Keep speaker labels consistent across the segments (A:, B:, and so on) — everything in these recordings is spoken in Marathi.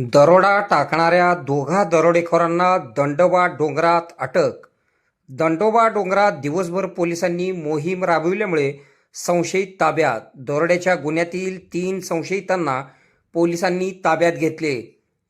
A: दरोडा टाकणाऱ्या दोघा दरोडेखोरांना दंडोबा डोंगरात अटक. दंडोबा डोंगरात दिवसभर पोलिसांनी मोहीम राबविल्यामुळे संशयित ताब्यात. दरोड्याच्या गुन्ह्यातील तीन संशयितांना पोलिसांनी ताब्यात घेतले.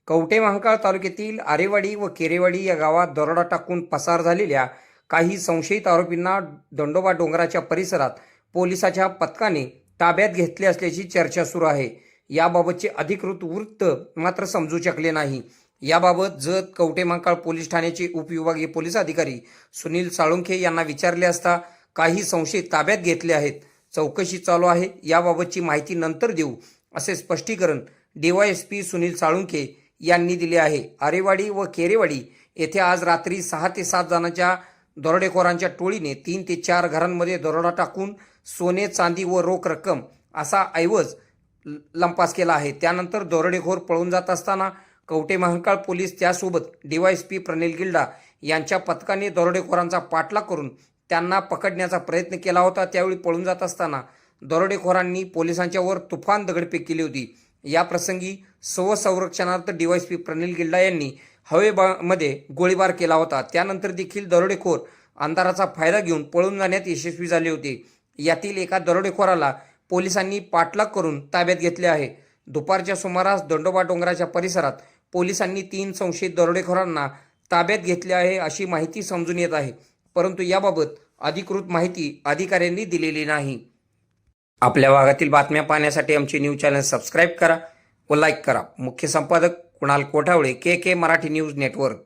A: कवटे महाकाळ तालुक्यातील आरेवाडी व केरेवाडी या गावात दरोडा टाकून पसार झालेल्या काही संशयित आरोपींना दंडोबा डोंगराच्या परिसरात पोलिसाच्या पथकाने ताब्यात घेतले असल्याची चर्चा सुरू आहे. याबाबतचे अधिकृत वृत्त मात्र समजू शकले नाही. याबाबत जत कवटे मांकाळ पोलीस ठाण्याचे उपविभागीय पोलीस अधिकारी सुनील साळुंखे यांना विचारले असता काही संशयित ताब्यात घेतले आहेत. चौकशी चालू आहे. याबाबतची माहिती नंतर देऊ असे स्पष्टीकरण डीवायएसपी सुनील साळुंखे यांनी दिले आहे. आरेवाडी व केरेवाडी येथे आज रात्री सहा ते सात जणांच्या दरोडेखोरांच्या टोळीने तीन ते चार घरांमध्ये दरोडा टाकून सोने चांदी व रोख रक्कम असा ऐवज लंपास केला आहे. त्यानंतर दरोडेखोर पळून जात असताना कवटे महांकाळ पोलीस त्यासोबत डीवायएसपी प्रनिल गिल्डा यांच्या पथकाने दरोडेखोरांचा पाठलाग करून त्यांना पकडण्याचा प्रयत्न केला होता. त्यावेळी पळून जात असताना दरोडेखोरांनी पोलिसांच्यावर तुफान दगडफेक केली होती. या प्रसंगी स्वसंरक्षणार्थ डीवायएसपी प्रणिल गिल्डा यांनी हवेमध्ये गोळीबार केला होता. त्यानंतर देखील दरोडेखोर अंधाराचा फायदा घेऊन पळून जाण्यात यशस्वी झाले होते. यातील एका दरोडेखोराला पोलिसांनी पाठलाग करून ताब्यात घेतले आहे. दुपारच्या सुमारास दंडोबा डोंगराच्या परिसरात पोलिसांनी तीन संशयित दरोडेखोरांना ताब्यात घेतले आहे अशी माहिती समजून येत आहे. परंतु याबाबत अधिकृत माहिती अधिकाऱ्यांनी दिलेली नाही. आपल्या भागातील बातम्या पाहण्यासाठी आमचे न्यूज चॅनल सबस्क्राईब करा व लाईक करा. मुख्य संपादक Kunal Kothavale K K Marathi news network.